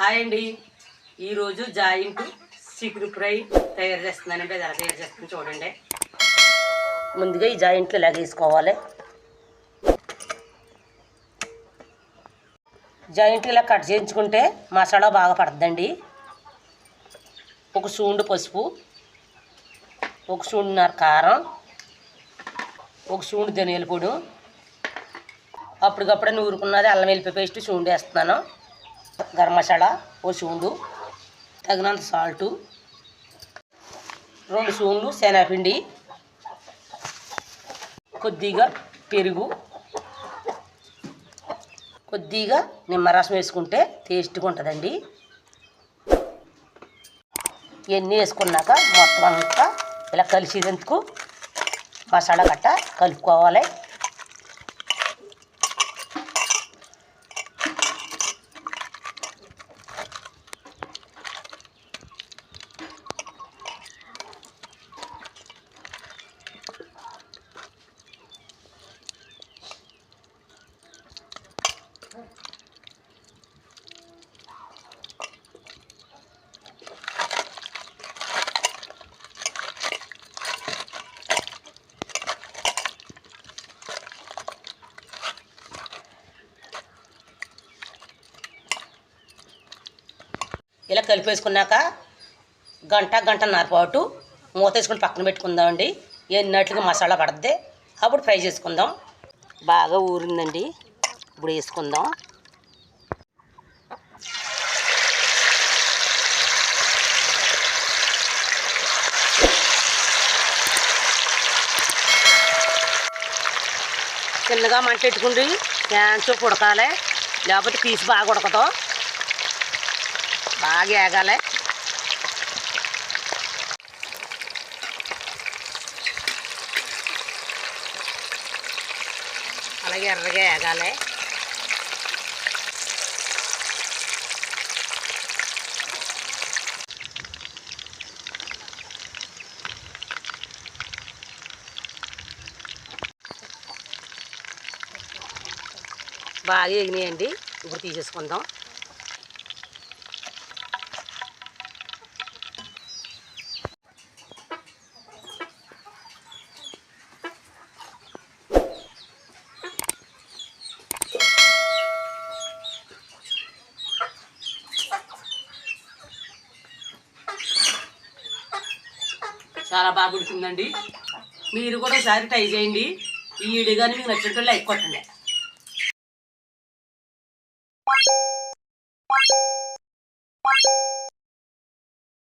Hi అండి. ఈరోజు joint chicken fry తయారు చేస్తున్నానండి అది ఎలా తయారు చేస్తుంది చూడండి. ముందుగా ఈ జాయింట్లు ఇలాగ వేసుకోవాలి. జాయింట్ ఇలా కట్ చేయించుకుంటే మసాలా బాగా పడుతుందండి ఒక సూండు పసుపు ఒక సూండున్నర కారం ఒక సూండు ధనియాల పొడి. అప్పటికప్పుడే నూరుకున్నది అల్లం వెల్లిపాయ పేస్ట్ సూండు వేస్తున్నాను. గరం మసాలా ఓ సూండు తగినంత సాల్టు రెండు సూన్లు శనగపిండి కొద్దిగా పెరుగు కొద్దిగా నిమ్మరసం వేసుకుంటే టేస్ట్గా ఉంటుందండి. ఇవన్నీ వేసుకున్నాక మొత్తం అంతా ఇలా కలిసేందుకు మసాలా గట్ట కలుపుకోవాలి. ఇలా కలిపేసుకున్నాక గంట గంటన్నర పాటు మూత వేసుకుని పక్కన పెట్టుకుందామండి. ఎన్నట్లుగా మసాలా పడద్ది. అప్పుడు ఫ్రై చేసుకుందాం. బాగా ఊరిందండి. ఇప్పుడు వేసుకుందాం. చిన్నగా మంట పెట్టుకుండి క్యాన్సో ఉడకాలి. లేకపోతే పీస్ బాగా ఉడకదు. బాగా ఏగాలి. అలాగే ఎర్రగా ఏగాలి. బాగా ఎగినాయండి ఇప్పుడు తీసేసుకుందాం. చాలా బాగా ఉడికిందండి మీరు కూడా ఒకసారి ట్రై చేయండి ఈ వీడియో కానీ మీకు నచ్చినట్టు లైక్ కొట్టండి Thank you.